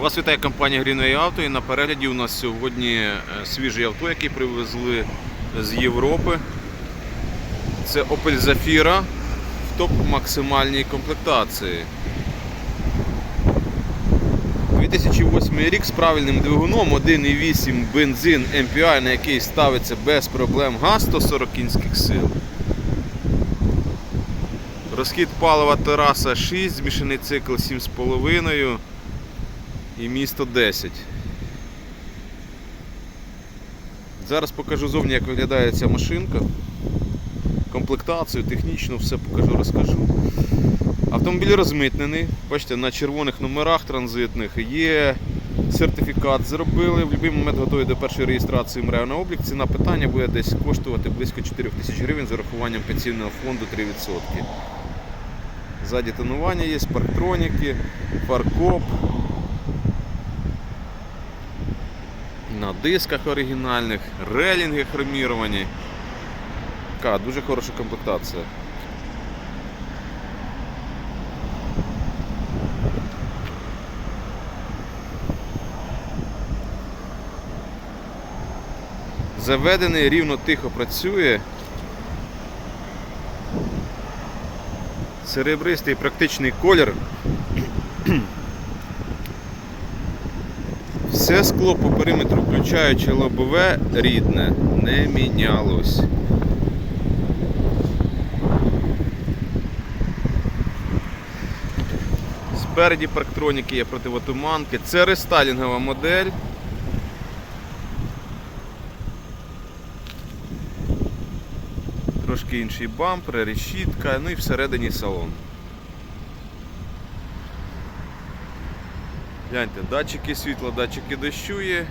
Вас вітає компанія Greenway Auto і на перегляді у нас сьогодні е, свіже авто, яке привезли з Європи. Це Opel Zafira в топ максимальній комплектації. 2008 рік з правильним двигуном 1,8 бензин MPI, на який ставиться без проблем газ 140 кінських сил. Розхід палива тераса 6, змішаний цикл 7,5 і місто 10. Зараз покажу зовні, як виглядає ця машинка. Комплектацію, технічно все покажу, розкажу. Автомобіль розмитнений, бачите, на червоних номерах транзитних є сертифікат, зробили, в будь-який момент готові до першої реєстрації МРЕО на облік. Ціна питання буде десь коштувати близько 4 тисяч гривень з урахуванням пенсійного фонду 3%. Ззаді тонування є, парктроніки, фаркоп. На дисках оригінальних, релінги хроміровані. Така дуже хороша комплектація. Заведений, рівно тихо працює. Серебристий практичний колір. Все скло по периметру, включаючи лобове, рідне, не мінялось. Спереді парктроніки є противотуманки. Це рестайлінгова модель. Трошки інший бампер, решітка, ну і всередині салон. Гляньте, датчики світла, датчики дощу є.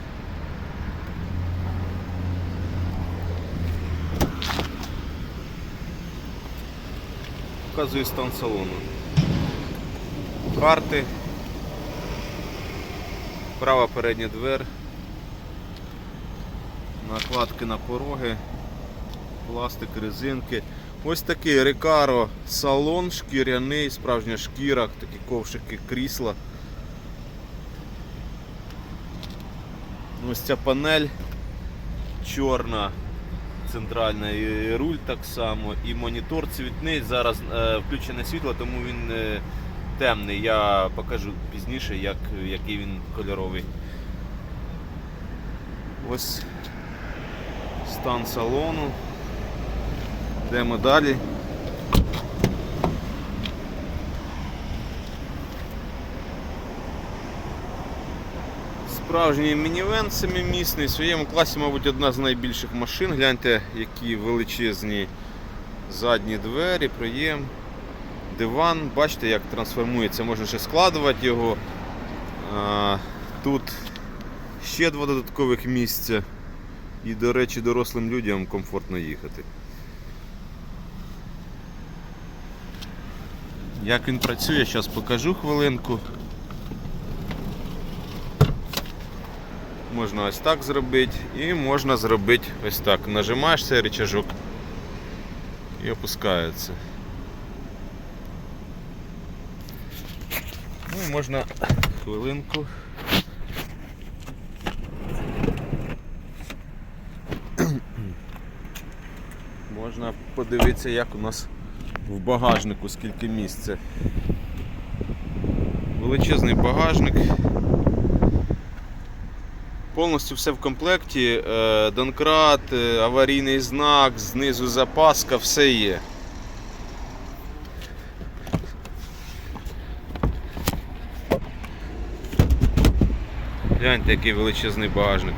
Показую стан салону. Карти. Права передня двер. Накладки на пороги. Пластик, резинки. Ось такий Рекаро салон шкіряний, справжня шкіра, такі ковшики крісла. Ось ця панель чорна, центральна, і руль так само, і монітор цвітний. Зараз е, включене світло, тому він е, темний. Я покажу пізніше, як, який він кольоровий. Ось стан салону. Йдемо далі. Справжній мінівен семимісний, в своєму класі, мабуть, одна з найбільших машин. Гляньте, які величезні задні двері, проєм, диван. Бачите, як трансформується, можна ще складувати його. Тут ще два додаткових місця. І, до речі, дорослим людям комфортно їхати. Як він працює, зараз покажу хвилинку. Можна ось так зробити і можна зробити ось так. Нажимаєш цей рычажок і опускається. Ну і можна хвилинку. Можна подивитися, як у нас в багажнику, скільки місця. Величезний багажник. Повністю все в комплекті. Е, Донкрат, е, аварійний знак, знизу запаска, все є. Гляньте, який величезний багажник.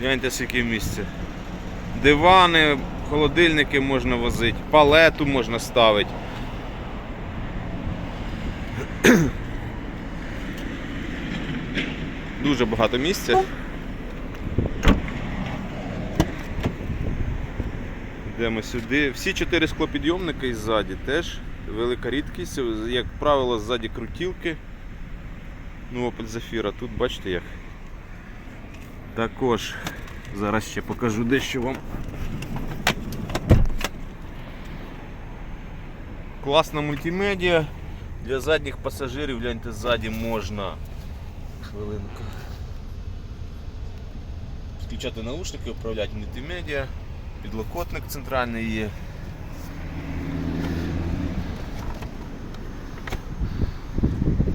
Гляньте, скільки місця. Дивани, холодильники можна возити, палету можна ставити. Дуже багато місця. Йдемо сюди. Всі чотири склопідйомники і ззаді теж велика рідкість. Як правило, ззаді крутілки. Ну, Opel Zafira, тут бачите як. Також зараз ще покажу дещо вам. Класна мультимедіа. Для задніх пасажирів, гляньте, ззаді можна. Хвилинку. Включати наушники, управляти мультимедіа. Підлокотник центральний є.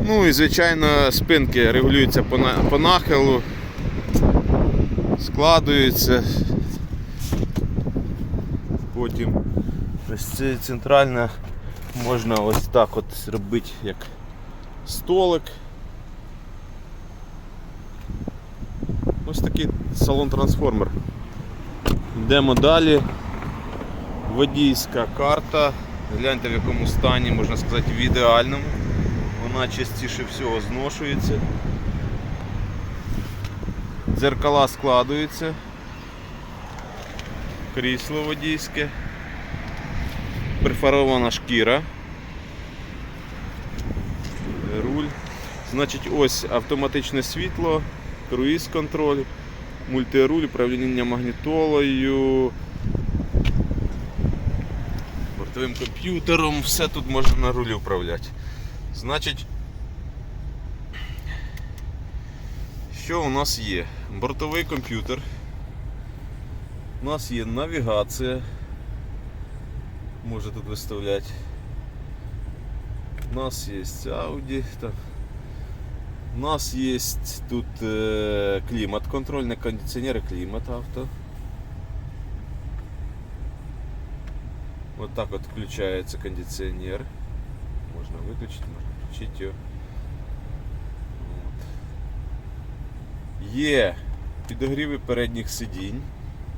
Ну і звичайно спинки регулюються по, на- по нахилу, складуються. Потім ось це центральна можна ось так от зробити як столик. Ось такий салон-трансформер. Йдемо далі. Водійська карта. Гляньте в якому стані, можна сказати, в ідеальному. Вона частіше всього зношується. Дзеркала складуються. Крісло водійське. Перфорована шкіра. Руль. Значить, ось автоматичне світло, круїз контроль, мультируль, управління магнітолою, бортовим комп'ютером, все тут можна на рулі управляти. Значить, що у нас є? Бортовий комп'ютер. У нас є навігація. Може тут виставляти. У нас є Audi. Так. У нас є тут е, клімат, контрольний кондиціонер і клімат авто. Вот так вот включается кондиционер. Можно выключить, можно включить його. От. Є підогріви передніх сидінь,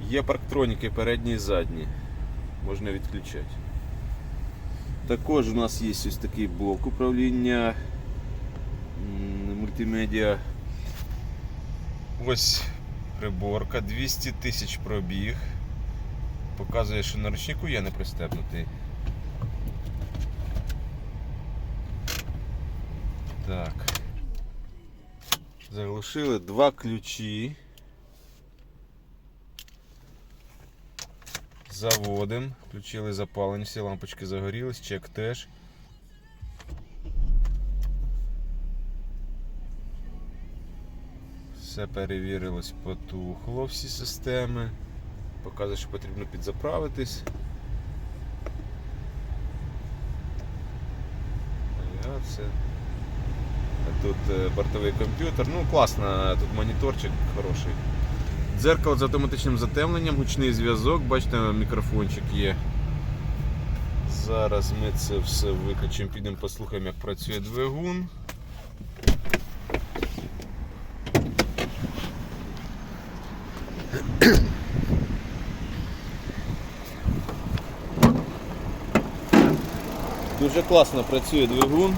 є парктроніки передні і задні. Можна відключати. Також у нас є ось такий блок управління мультимедіа. Ось приборка, 200 тисяч пробіг. Показує, що на ручнику є не пристебнутий. Так. Заглушили два ключі. Заводим. Включили запалення, всі лампочки загорілись, чек теж. Все перевірилось, потухло всі системи. Показує, що потрібно підзаправитись. А Тут е, бортовий комп'ютер. Ну класно, тут моніторчик хороший. Дзеркало з автоматичним затемленням, гучний зв'язок, бачите, мікрофончик є. Зараз ми це все виключимо, підемо послухаємо, як працює двигун. Дуже класно працює двигун.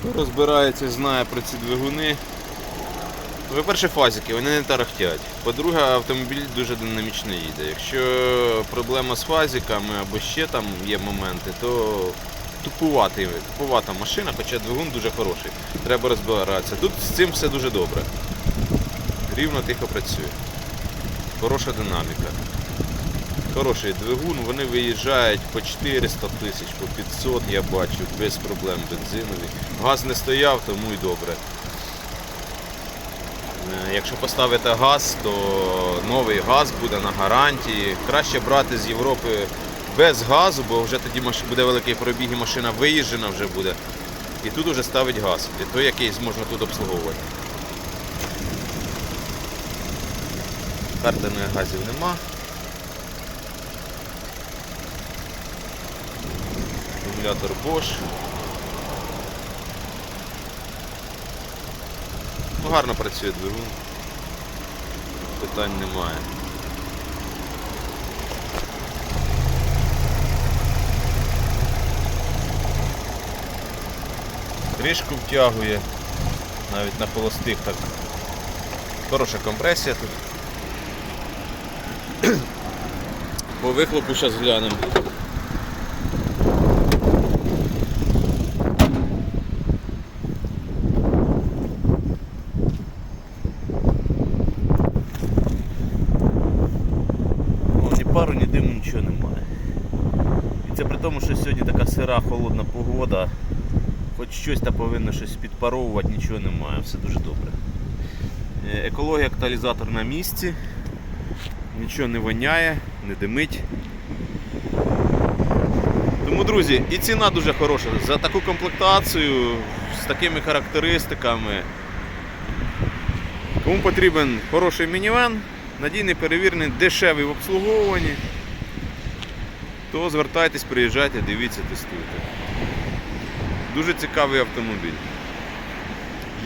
Хто розбирається, знає про ці двигуни. По-перше, фазики, вони не тарахтять. По-друге, автомобіль дуже динамічно їде. Якщо проблема з фазиками або ще там є моменти, то тупуватий, тупувата машина, хоча двигун дуже хороший. Треба розбиратися. Тут з цим все дуже добре. Рівно тихо працює. Хороша динаміка. Хороший двигун, вони виїжджають по 400 тисяч, по 500 я бачу, без проблем бензинові. Газ не стояв, тому і добре. Е, Якщо поставити газ, то новий газ буде на гарантії. Краще брати з Європи без газу, бо вже тоді буде великий пробіг і машина виїжджена вже буде. І тут вже ставить газ, той якийсь можна тут обслуговувати. Карданих газів нема. Акумулятор Bosch. Гарно працює двигун. Питань немає. Трішку втягує, навіть на холостих так. Хороша компресія тут. По вихлопу зараз глянемо. О, ні пару, ні диму, нічого немає. І Це при тому, що сьогодні така сира, холодна погода. Хоч щось та повинно щось підпаровувати, нічого немає, все дуже добре. Е, Екологія каталізатор на місці. Нічого не воняє, не димить. Тому, друзі, і ціна дуже хороша. За таку комплектацію, з такими характеристиками. Кому потрібен хороший мінівен, надійний, перевірений, дешевий в обслуговуванні, то звертайтесь, приїжджайте, дивіться, тестуйте. Дуже цікавий автомобіль.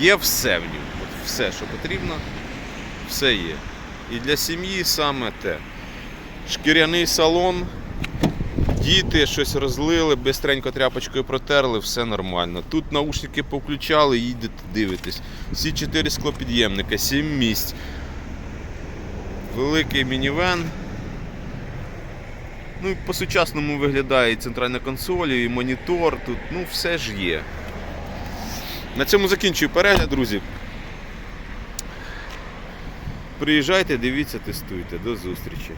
Є все в ньому. Все, що потрібно, все є. І для сім'ї саме те. Шкіряний салон, діти щось розлили, бистренько тряпочкою протерли, все нормально. Тут наушники повключали, їдете, дивитесь. Всі чотири склопід'ємника, 7 місць. Великий мінівен. Ну і по-сучасному виглядає і центральна консоль, і монітор. Тут ну все ж є. На цьому закінчую перегляд, друзі. Приїжджайте, дивіться, тестуйте. До зустрічі.